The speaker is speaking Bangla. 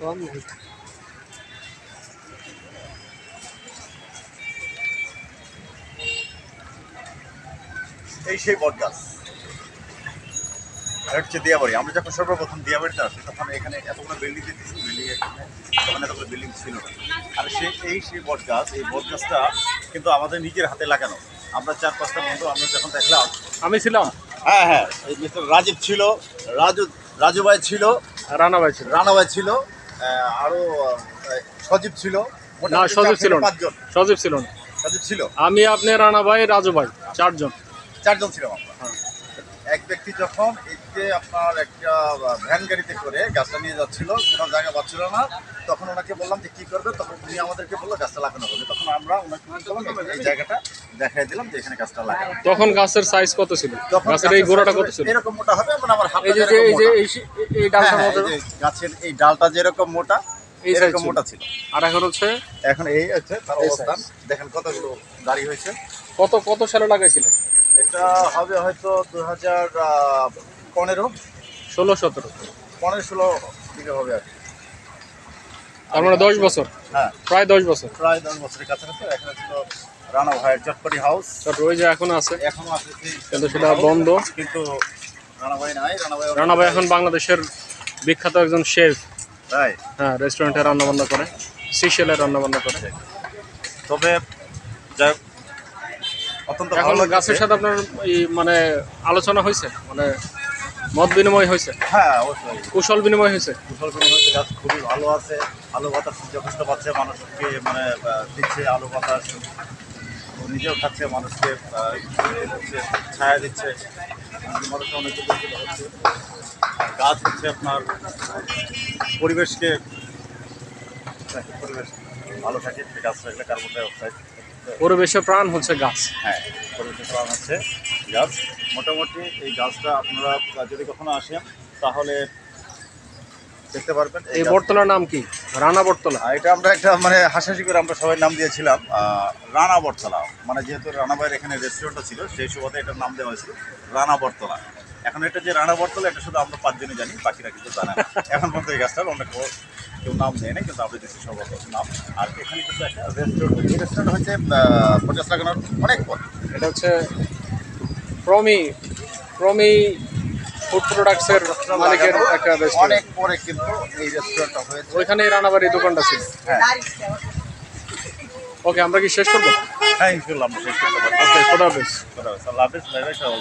সব নাই এই সেই বট গাছ। আর হচ্ছে দিয়াবাড়ি। আমরা যখন সর্বপ্রথম দিয়াবাড়িতে আসি তখন এখানে এতগুলো বিল্ডিং দেখতেছি বিল্ডিং এখানে তখন এতগুলো বিল্ডিং ছিল না। আর সে এই সেই বট গাছ এই বট গাছটা কিন্তু আমাদের নিজের হাতে লাগানো। আমরা চার পাঁচটা বন্ধু আমরা যখন দেখলাম আমি ছিলাম। হ্যাঁ হ্যাঁ এই মিস্টার রাজীব ছিল রাজু রাজু ভাই ছিল রানা ভাই ছিল। রানা ভাই ছিল আহ, আরও সজীব ছিল। না সজীব ছিল না। সজীব ছিল না। সজীব ছিল। আমি আপনি রানা ভাই রাজু ভাই চারজন। চারজন ছিলাম আমরা। এক ব্যক্তি যখন এতে আপনার একটা ভ্যান গাড়িতে করে গাছটা নিয়ে যাচ্ছিল কোনো জায়গা পাচ্ছিল না তখন ওনাকে বললাম যে কি করবে তখন উনি আমাদেরকে বলল গাছটা লাগানো হবে। তখন আমরা ওনাকে এই জায়গাটা দেখাই দিলাম যে এখানে গাছটা লাগানো তখন গাছের সাইজ কত ছিল? গাছের এই গোড়াটা কত ছিল? এরকম মোটা হবে মানে আমার হাতটা এই যে যে- এই যে এই সে- ডালটার হ্যাঁ, মতো? হ্যাঁ, গাছের এই ডালটা যেরকম মোটা এরকম মোটা ছিল। আর এখন হচ্ছে? এখন এই হচ্ছে তার অবস্থান। দেখেন কতগুলো গাড়ি হয়েছে। কত কত সালে লাগাইছিল এটা হবে হয়তো দু হাজার পনেরো। ষোলো সতেরো। পনেরো ষোলো দিকে হবে আর। তার মানে দশ বছর? হ্যাঁ। প্রায় দশ বছর? প্রায় দশ বছরের কাছাকাছি। এখানে ছিল রানা ভাইয়ের চটপটি হাউস। ওই যে এখন আছে। এখনও আছে কিন্তু সেটা বন্ধ। কিন্তু রানা ভাই নাই। রানা ভাই রানা ভাই এখন বাংলাদেশের বিখ্যাত একজন শেফ। তাই? হ্যাঁ রেস্টুরেন্টে রান্নাবান্না করে। সিশেলে রান্না বান্না করে। তবে যাই হোক, অত্যন্ত এখন ভালো গাছের সাথে আপনার এই মানে আলোচনা হয়েছে? মানে মত বিনিময় হয়েছে? হ্যাঁ অবশ্যই। কুশল বিনিময় হয়েছে? কুশল বিনিময় গাছ খুবই ভালো আছে আলো বাতাস যথেষ্ট পাচ্ছে মানুষকে মানে দিচ্ছে আলো বাতাস। নিজেও খাচ্ছে মানুষকে ছায়া দিচ্ছে। মানুষ অনেক হচ্ছে গাছ হচ্ছে আপনার পরিবেশকে পরিবেশ ভালো থাকে গাছ থাকলে কার্বন ডাই অক্সাইড পরিবেশে প্রাণ হচ্ছে গাছ। হ্যাঁ পরিবেশের প্রাণ হচ্ছে গাছ। মোটামুটি এই গাছটা আপনারা যদি কখনো আসেন তাহলে দেখতে পারবেন এই বটতলার নাম কি? রানা বটতলা? এটা আমরা একটা মানে হাসাহাসি করে আমরা সবাই নাম দিয়েছিলাম আহ, রানা বটতলা। মানে যেহেতু রানা ভাইয়ের এখানে রেস্টুরেন্টটা ছিল সেই সুবাদে এটার নাম দেওয়া হয়েছিল রানা বটতলা। এখন এটা যে রানা বটতলা এটা শুধু আমরা পাঁচজনই জানি বাকিরা কিন্তু জানে না। এখন পর্যন্ত এই গাছটার অনেক কেউ নাম দেয় না কিন্তু আমরা দিচ্ছি সবার নাম। আর এখানে কিন্তু একটা রেস্টুরেন্ট এই রেস্টুরেন্ট হচ্ছে পঞ্চাশ লাগানোর অনেক পর এটা হচ্ছে প্রমি প্রমি ফুড প্রোডাক্টসের মালিকের একটা অনেক পরে কিন্তু এই রেস্টুরেন্টটা হয়েছে। ওইখানে রানাবাড়ির দোকানটা ছিল হ্যাঁ। ওকে আমরা কি শেষ করব? হ্যাঁ ইনশাল্লাহ আমরা শেষ করতে পারব। ওকে খোদা হাফেজ। আল্লাহ হাফিজ বাই সবাই